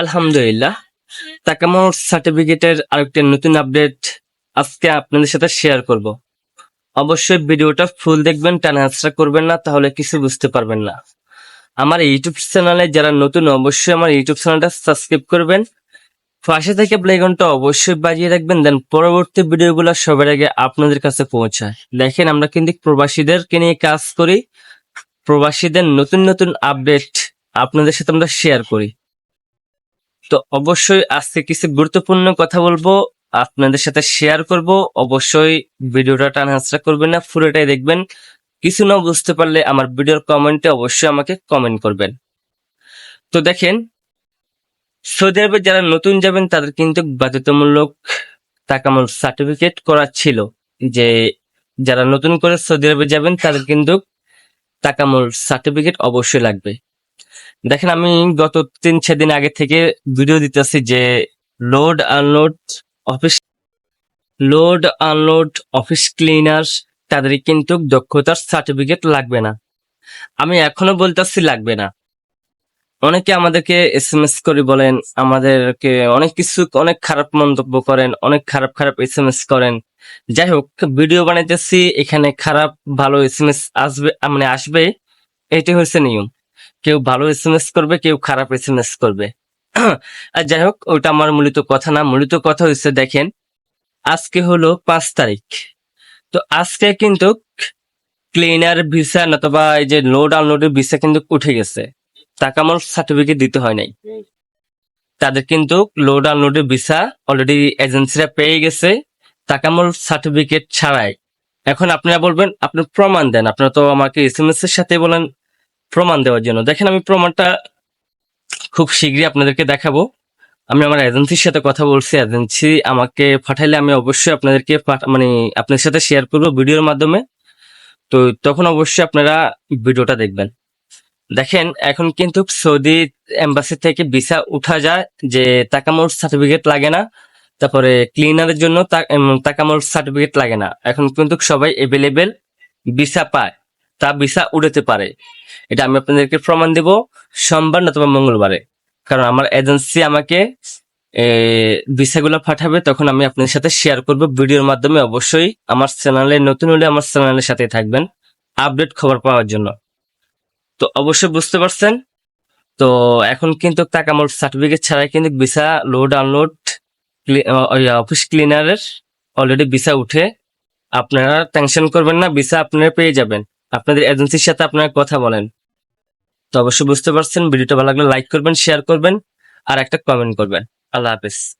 আলহামদুলিল্লাহ। তাকামোর সার্টিফিকেটের আরেকটা নতুন আপডেট আজকে আপনাদের সাথে শেয়ার করব। অবশ্যই ভিডিওটা ফুল দেখবেন, টানা করবেন না, তাহলে কিছু বুঝতে পারবেন না। আমার ইউটিউব চ্যানেলে যারা নতুন, অবশ্যই আমার ইউটিউব চ্যানেলটা সাবস্ক্রাইব করবেন। পাশে থেকে প্লেগনটা অবশ্যই বাজিয়ে রাখবেন দেন পরবর্তী ভিডিওগুলো সবার আগে আপনাদের কাছে পৌঁছায়। দেখেন, আমরা কিন্তু প্রবাসীদেরকে নিয়ে কাজ করি। প্রবাসীদের নতুন নতুন আপডেট আপনাদের সাথে আমরা শেয়ার করি। তো অবশ্যই আজকে কিছু গুরুত্বপূর্ণ কথা বলব, আপনাদের সাথে শেয়ার করব। অবশ্যই ভিডিওটা টানহাসরা করবেন না, পুরোটাই দেখবেন। কিছু না বুঝতে পারলে আমার ভিডিওর কমেন্টে অবশ্যই আমাকে কমেন্ট করবেন। তো দেখেন, সৌদি আরবে যারা নতুন যাবেন, তাদের কিন্তু বাধ্যতামূলক তাকামল সার্টিফিকেট করা ছিল যে যারা নতুন করে সৌদি আরবে যাবেন, তাদের কিন্তু তাকামল সার্টিফিকেট অবশ্যই লাগবে। দেখেন, আমি গত তিন চার দিন আগে থেকে ভিডিও দিতেছি যে load unload office load unload office cleaner তাদের কিন্তু দক্ষতার সার্টিফিকেট লাগবে না। আমি এখনও বলতেছি লাগবে না। অনেকে আমাদেরকে এস এম এস করে বলেন, আমাদেরকে অনেক কিছু, অনেক খারাপ মন্তব্য করেন, অনেক খারাপ খারাপ এস এম এস করেন। যাই হোক ভিডিও বানাইতেছি, এখানে খারাপ, ভালো এস এম এস আসবে মানে আসবে, এটাই হচ্ছে নিয়ম। কেউ ভালো এস এম এস করবে, কেউ খারাপ এস এম এস করবে। আর যাই হোক, ওইটা আমার মূলত কথা না। মূলত কথা হচ্ছে, দেখেন, আজকে হলো পাঁচ তারিখ। তো আজকে কিন্তু ক্লিনার ভিসা নতুবা এই যে লোড আনলোডের ভিসা কিন্তু উঠে গেছে। টাকা আমার সার্টিফিকেট দিতে হয় নাই। তাদের কিন্তু লোড আনলোডের ভিসা অলরেডি এজেন্সিরা পেয়ে গেছে। টাকামল সার্টিফিকেট ছাড়াই। এখন আপনারা বলবেন, আপনি প্রমাণ দেন। আপনারা তো আমাকে এস এম এস এর সাথে বলেন প্রমাণ দেওয়ার জন্য। দেখেন আমি প্রমাণটা খুব শীঘ্রই আপনাদেরকে দেখাবো। আমি আমার এজেন্সির সাথে কথা বলছি এজেন্সি আমাকে পাঠাইলে আমি অবশ্যই আপনাদেরকে মানে আপনাদের সাথে শেয়ার করব ভিডিওর মাধ্যমে। তো তখন অবশ্যই আপনারা ভিডিওটা দেখবেন। দেখেন, এখন কিন্তু সৌদি এম্বাসি থেকে ভিসা উঠা যায়, যে তাকামোর সার্টিফিকেট লাগে না, তারপরে ক্লিনারের জন্য তাকামোর সার্টিফিকেট লাগে না। এখন কিন্তু সবাই এভেলেবেল ভিসা পায়। তা ভিসা উড়াতে পারে। এটা আমি আপনাদেরকে প্রমাণ দেব সোমবার নতুবা মঙ্গলবারে। কারণ আমার এজেন্সি আমাকে ভিসাগুলো পাঠাবে, তখন আমি আপনাদের সাথে শেয়ার করব। ভিডিওর মাধ্যমে অবশ্যই আমার চ্যানেলে, নতুন হলে আমার চ্যানেলের সাথে থাকবেন আপডেট খবর পাওয়ার জন্য। তো অবশ্যই বুঝতে পারছেন? তো এখন কিন্তু তাকামোর সার্টিফিকেট ছাড়াই কিন্তু ভিসা লোড আনলোড অফিস ক্লিনারের অলরেডি ভিসা উঠে। আপনারা টেনশন করবেন না, ভিসা আপনারা পেয়ে যাবেন। আপনাদের এজেন্সির সাথে আপনারা কথা বলেন। তো অবশ্যই বুঝতে পারছেন, ভিডিওটা ভালো লাগলে লাইক করবেন শেয়ার করবেন, আর একটা কমেন্ট করবেন। আল্লাহ হাফেজ।